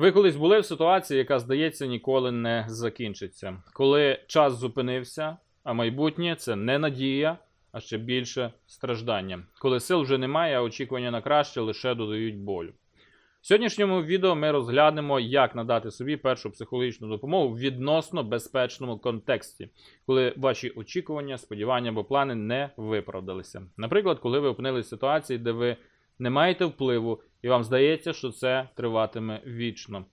Ви колись були в ситуації, яка, здається, ніколи не закінчиться. Коли час зупинився, а майбутнє це не надія, а ще більше страждання. Коли сил вже немає, а очікування на краще лише додають болю. В сьогоднішньому відео ми розглянемо, як надати собі першу психологічну допомогу в відносно безпечному контексті, коли ваші очікування, сподівання або плани не виправдалися. Наприклад, коли ви опинилися в ситуації, де ви не маєте впливу, і вам здається, що це триватиме вічно.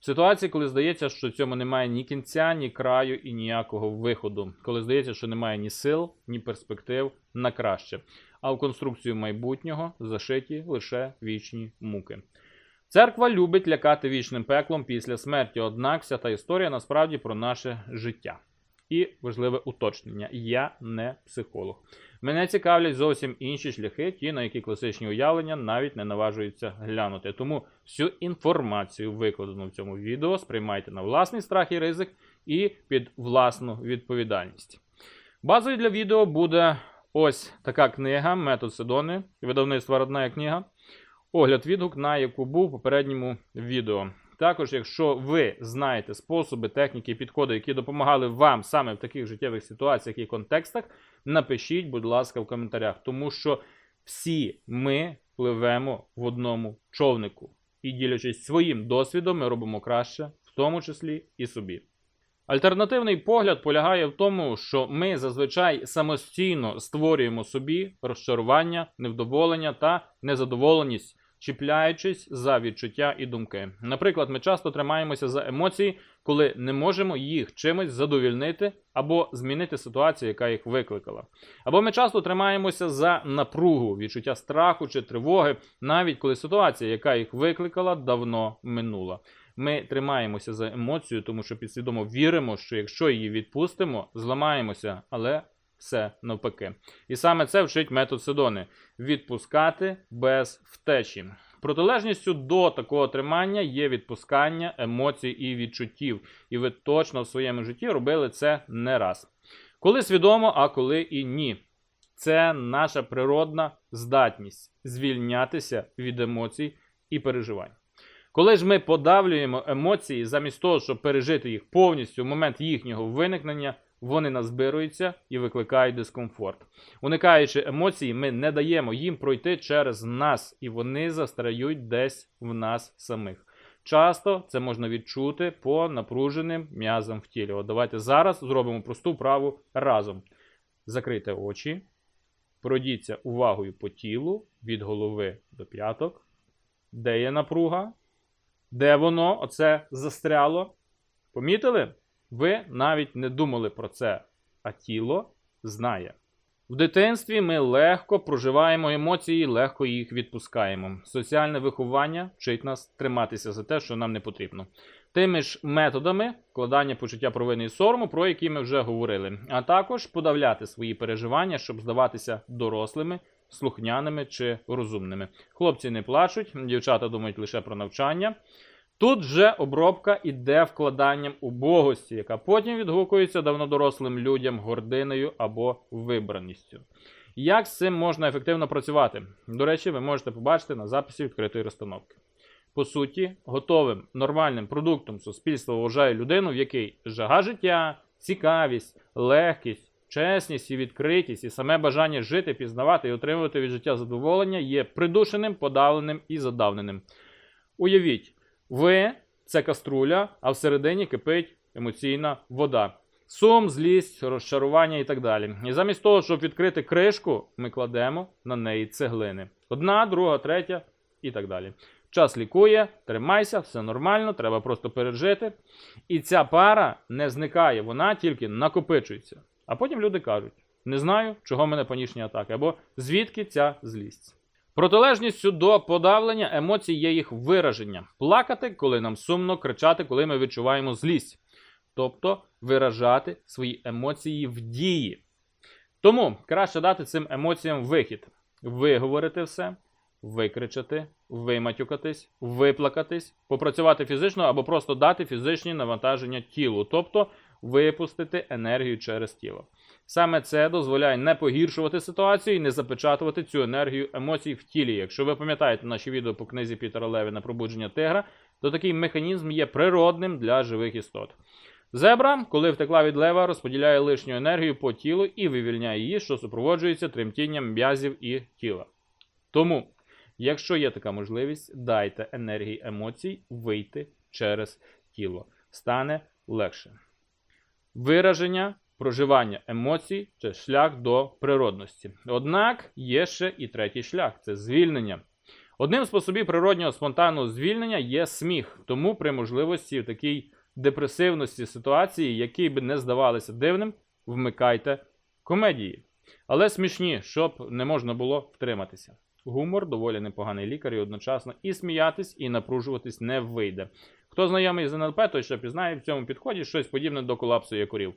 В ситуації, коли здається, що цьому немає ні кінця, ні краю і ніякого виходу, коли здається, що немає ні сил, ні перспектив на краще, а в конструкцію майбутнього зашиті лише вічні муки. Церква любить лякати вічним пеклом після смерті, однак вся та історія насправді про наше життя. І важливе уточнення: я не психолог. Мене цікавлять зовсім інші шляхи, ті, на які класичні уявлення навіть не наважуються глянути. Тому всю інформацію, викладену в цьому відео, сприймайте на власний страх і ризик і під власну відповідальність. Базою для відео буде ось така книга Метод Седони, видавництва родна книга. Огляд відгук, на яку був у попередньому відео. Також, якщо ви знаєте способи, техніки підходи, які допомагали вам саме в таких життєвих ситуаціях і контекстах, напишіть, будь ласка, в коментарях, тому що всі ми пливемо в одному човнику. І ділячись своїм досвідом, ми робимо краще, в тому числі і собі. Альтернативний погляд полягає в тому, що ми зазвичай самостійно створюємо собі розчарування, невдоволення та незадоволеність, чіпляючись за відчуття і думки. Наприклад, ми часто тримаємося за емоції, коли не можемо їх чимось задовільнити або змінити ситуацію, яка їх викликала. Або ми часто тримаємося за напругу, відчуття страху чи тривоги, навіть коли ситуація, яка їх викликала, давно минула. Ми тримаємося за емоцію, тому що підсвідомо віримо, що якщо її відпустимо, зламаємося, але все навпаки. І саме це вчить метод Седони відпускати без втечі. Протилежністю до такого тримання є відпускання емоцій і відчуттів, і ви точно в своєму житті робили це не раз. Коли свідомо, а коли і ні. Це наша природна здатність звільнятися від емоцій і переживань. Коли ж ми подавлюємо емоції, замість того, щоб пережити їх повністю в момент їхнього виникнення, вони назбируються і викликають дискомфорт. Уникаючи емоцій, ми не даємо їм пройти через нас, і вони застряють десь в нас самих. Часто це можна відчути по напруженим м'язам в тілі. От давайте зараз зробимо просту вправу разом. Закрийте очі, пройдіться увагою по тілу від голови до п'яток. Де є напруга? Де воно оце застряло? Помітили? Ви навіть не думали про це, а тіло знає. В дитинстві ми легко проживаємо емоції, легко їх відпускаємо. Соціальне виховання вчить нас триматися за те, що нам не потрібно. Тими ж методами вкладання почуття провини і сорому, про які ми вже говорили, а також подавляти свої переживання, щоб здаватися дорослими, слухняними чи розумними. Хлопці не плачуть, дівчата думають лише про навчання. Тут вже обробка іде вкладанням убогості, яка потім відгукується давно дорослим людям гординою або вибраністю. Як з цим можна ефективно працювати? До речі, ви можете побачити на записі відкритої розстановки. По суті, готовим нормальним продуктом суспільство вважає людину, в якій жага життя, цікавість, легкість, чесність і відкритість, і саме бажання жити, пізнавати і отримувати від життя задоволення є придушеним, подавленим і задавненим. Уявіть. Ви це каструля, а всередині кипить емоційна вода. Сум, злість, розчарування і так далі. І замість того, щоб відкрити кришку, ми кладемо на неї цеглини. Одна, друга, третя і так далі. Час лікує, тримайся, все нормально, треба просто пережити. І ця пара не зникає, вона тільки накопичується. А потім люди кажуть: не знаю, чого в мене панічні атаки, або звідки ця злість. Протилежністю до подавлення емоцій є їх вираження. Плакати, коли нам сумно, кричати, коли ми відчуваємо злість. Тобто виражати свої емоції в дії. Тому краще дати цим емоціям вихід. Виговорити все, викричати, виматюкатись, виплакатись, попрацювати фізично або просто дати фізичні навантаження тілу, тобто випустити енергію через тіло. Саме це дозволяє не погіршувати ситуацію і не запечатувати цю енергію емоцій в тілі. Якщо ви пам'ятаєте наші відео по книзі Пітера Левіна «Пробудження тигра, то такий механізм є природним для живих істот. Зебра, коли втекла від лева, розподіляє лишню енергію по тілу і вивільняє її, що супроводжується тремтінням м'язів і тіла. Тому, якщо є така можливість, дайте енергії емоцій вийти через тіло. Стане легше. Вираження, проживання емоцій це шлях до природності. Однак є ще і третій шлях це звільнення. Одним з способів природнього спонтанного звільнення є сміх. Тому при можливості в такій депресивності ситуації, які би не здавалися дивним, вмикайте комедії. Але смішні, щоб не можна було втриматися. Гумор доволі непоганий лікар і одночасно і сміятись, і напружуватись не вийде. Хто знайомий з НЛП, той ще пізнає в цьому підході щось подібне до колапсу якорів.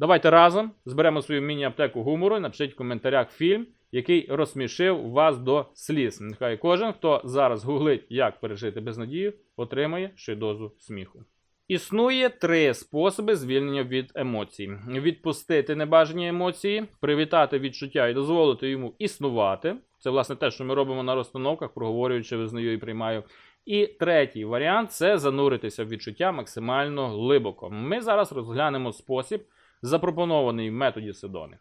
Давайте разом зберемо свою міні-аптеку гумору напишіть в коментарях фільм, який розсмішив вас до сліз. Нехай кожен, хто зараз гуглить, як пережити безнадію, отримає ще дозу сміху. Існує три способи звільнення від емоцій: відпустити небажані емоції, привітати відчуття і дозволити йому існувати. Це власне те, що ми робимо на розстановках, проговорюючи, визнаю і приймаю. І третій варіант це зануритися в відчуття максимально глибоко. Ми зараз розглянемо спосіб, запропонований в методі Седони.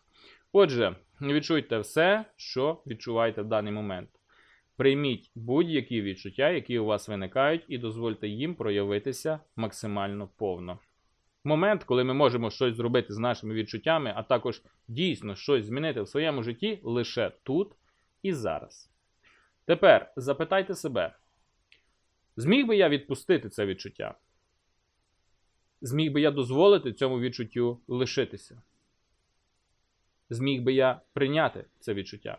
Отже, відчуйте все, що відчуваєте в даний момент. Прийміть будь-які відчуття, які у вас виникають, і дозвольте їм проявитися максимально повно. Момент, коли ми можемо щось зробити з нашими відчуттями, а також дійсно щось змінити в своєму житті лише тут і зараз. Тепер запитайте себе: зміг би я відпустити це відчуття? Зміг би я дозволити цьому відчуттю лишитися? Зміг би я прийняти це відчуття?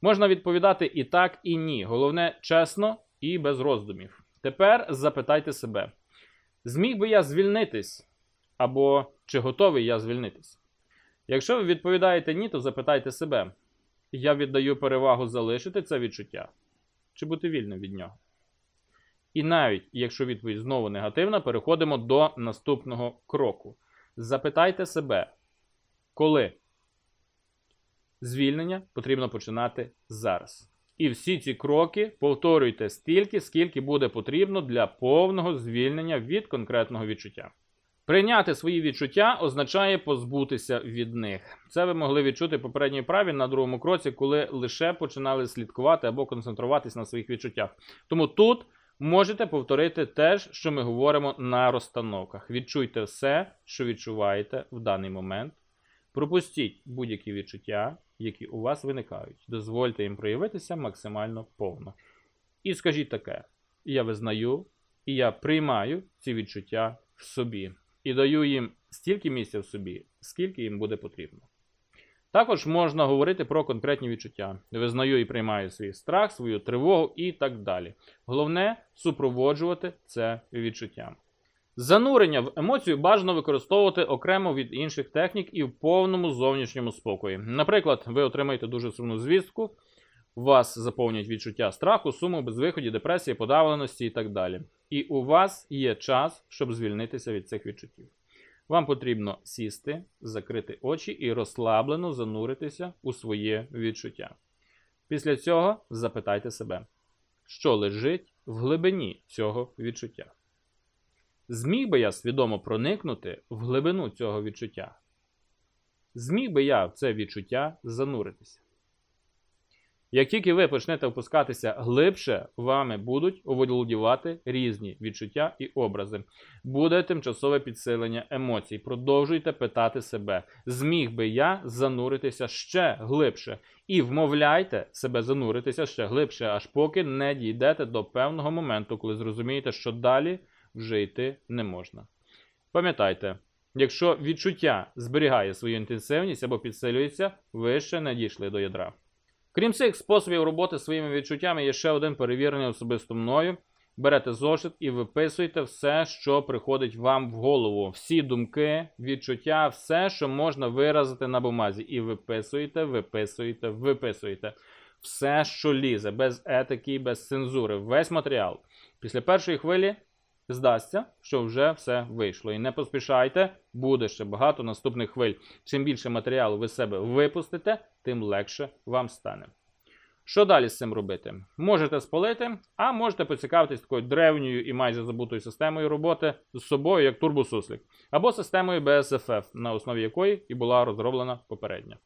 Можна відповідати і так, і ні. Головне чесно і без роздумів. Тепер запитайте себе: зміг би я звільнитись? Або чи готовий я звільнитись? Якщо ви відповідаєте ні, то запитайте себе: я віддаю перевагу залишити це відчуття чи бути вільним від нього? І навіть якщо відповідь знову негативна, переходимо до наступного кроку. Запитайте себе, коли звільнення потрібно починати зараз. І всі ці кроки повторюйте стільки, скільки буде потрібно для повного звільнення від конкретного відчуття. Прийняти свої відчуття означає позбутися від них. Це ви могли відчути попередній праві на другому кроці, коли лише починали слідкувати або концентруватись на своїх відчуттях. Тому тут можете повторити те ж, що ми говоримо на розстановках. Відчуйте все, що відчуваєте в даний момент. Пропустіть будь-які відчуття, які у вас виникають. Дозвольте їм проявитися максимально повно. І скажіть таке: я визнаю і я приймаю ці відчуття в собі. І даю їм стільки місця в собі, скільки їм буде потрібно. Також можна говорити про конкретні відчуття. Визнаю і приймаю свій страх, свою тривогу і так далі. Головне супроводжувати це відчуттям. Занурення в емоцію бажано використовувати окремо від інших технік і в повному зовнішньому спокої. Наприклад, ви отримаєте дуже сумну звістку, вас заповнять відчуття страху, суму, безвиході, депресії, подавленості і так далі. І у вас є час, щоб звільнитися від цих відчуттів. Вам потрібно сісти, закрити очі і розслаблено зануритися у своє відчуття. Після цього запитайте себе, що лежить в глибині цього відчуття. Зміг би я свідомо проникнути в глибину цього відчуття? Зміг би я в це відчуття зануритися? Як тільки ви почнете опускатися глибше, вами будуть оволодівати різні відчуття і образи. Буде тимчасове підсилення емоцій. Продовжуйте питати себе, зміг би я зануритися ще глибше. І вмовляйте себе зануритися ще глибше, аж поки не дійдете до певного моменту, коли зрозумієте, що далі вже йти не можна. Пам'ятайте, якщо відчуття зберігає свою інтенсивність або підсилюється, ви ще не дійшли до ядра. Крім цих способів роботи своїми відчуттями, є ще один перевірений особисто мною. Берете зошит і виписуйте все, що приходить вам в голову. Всі думки, відчуття, все, що можна виразити на бумазі. І виписуєте, виписуєте, виписуєте. Все, що лізе, без етики, без цензури, весь матеріал. Після першої хвилі здасться, що вже все вийшло. І не поспішайте, буде ще багато наступних хвиль. Чим більше матеріалу ви себе випустите, тим легше вам стане. Що далі з цим робити? Можете спалити, а можете поцікавитись такою древньою і майже забутою системою роботи з собою, як турбосуслік, або системою BSFF, на основі якої і була розроблена попередня.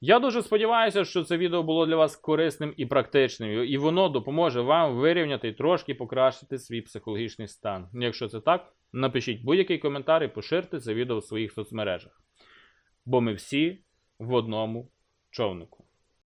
Я дуже сподіваюся, що це відео було для вас корисним і практичним, і воно допоможе вам вирівняти і трошки покращити свій психологічний стан. Якщо це так, напишіть будь-який коментар і поширте це відео в своїх соцмережах. Бо ми всі в одному човнику.